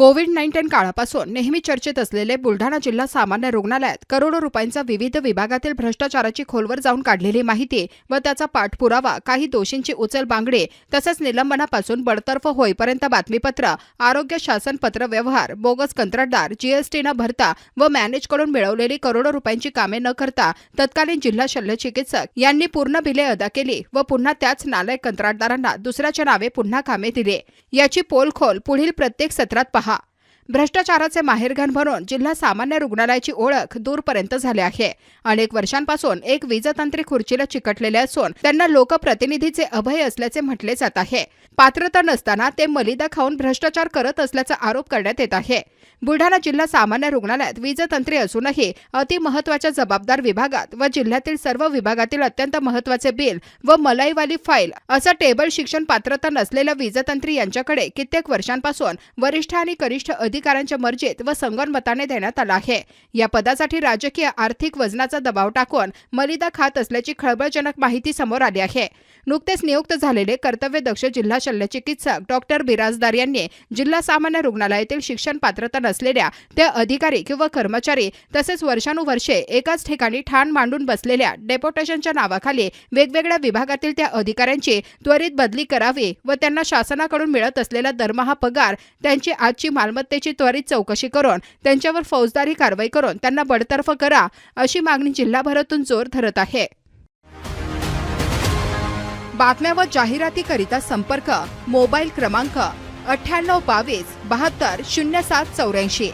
Covid nineteen काळापासून नेहमी चर्चेत असलेले बुलढाणा जिल्हा सामान्य रुग्णालयात करोडो रुपयांचा विविध विभागातील भ्रष्टाचाराची खोलवर जाऊन काढलेली माहिती व त्याचा पाठपुरावा काही दोषींची उचल बांगडी तसंच निलंबनापासून बडतर्फ होईपर्यंत बातमीपत्र आरोग्य शासन पत्र व्यवहार बोगस कंत्राटदार जीएसटी न भरता व मॅनेजकडून मिळवलेली करोडो रुपयांची कामे न करता तत्कालीन जिल्हा शल्यचिकित्सक यांनी पूर्ण बिले अदा केली व पुन्हा त्याच नालायक कंत्राटदारांना दुसऱ्याच्या नावे पुन्हा कामे दिले. याची पोलखोल पुढील प्रत्येक सत्रात पहा. भ्रष्टाचाराचे माहेरघन म्हणून जिल्हा सामान्य रुग्णालयाची ओळख दूरपर्यंत झाली आहे. अनेक वर्षांपासून एक वीजतांत्रिक खुर्चीला चिकटलेले असून त्यांना लोकप्रतिनिधीचे अभय असल्याचे म्हटले जात आहे. पात्रता नसताना ते मलिदा खाऊन भ्रष्टाचार करत असल्याचा आरोप करण्यात येत आहे. बुलढाणा जिल्हा सामान्य रुग्णालयात वीजतंत्री असूनही अतिमहत्वाच्या जबाबदार विभागात व जिल्ह्यातील सर्व विभागातील अत्यंत महत्त्वाचे बिल व मलाईवाली फाईल असं टेबल शिक्षण पात्रता नसलेल्या वीजतंत्री यांच्याकडे कित्येक वर्षांपासून वरिष्ठ आणि कनिष्ठ अधिक अधिकाऱ्यांच्या मर्जीत व संगनमताने देण्यात आला आहे. या पदासाठी राजकीय आर्थिक वजनाचा दबाव टाकून मलिदा खात असल्याची खळबळजनक माहिती समोर आली आहे. नुकतेच नियुक्त झालेले कर्तव्यदक्ष जिल्हा शल्यचिकित्सक डॉक्टर बिराजदार यांनी जिल्हा सामान्य रुग्णालयातील शिक्षण पात्रता नसलेल्या त्या अधिकारी किंवा कर्मचारी तसेच वर्षानुवर्षे एकाच ठिकाणी ठाण मांडून बसलेल्या डेपोटेशनच्या नावाखाली वेगवेगळ्या विभागातील त्या अधिकाऱ्यांची त्वरित बदली करावी व त्यांना शासनाकडून मिळत असलेला दरमहा पगार त्यांची आजची मालमत्तेची त्वरित चौकशी करून त्यांच्यावर फौजदारी कारवाई करून त्यांना बडतर्फ करा अशी मागणी जिल्हाभरातून जोर धरत आहे. बातम्या व जाहिरातीकरिता संपर्क मोबाईल क्रमांक अठ्ठ्याण्णव बावीस बहात्तर शून्य सात चौऱ्याऐंशी.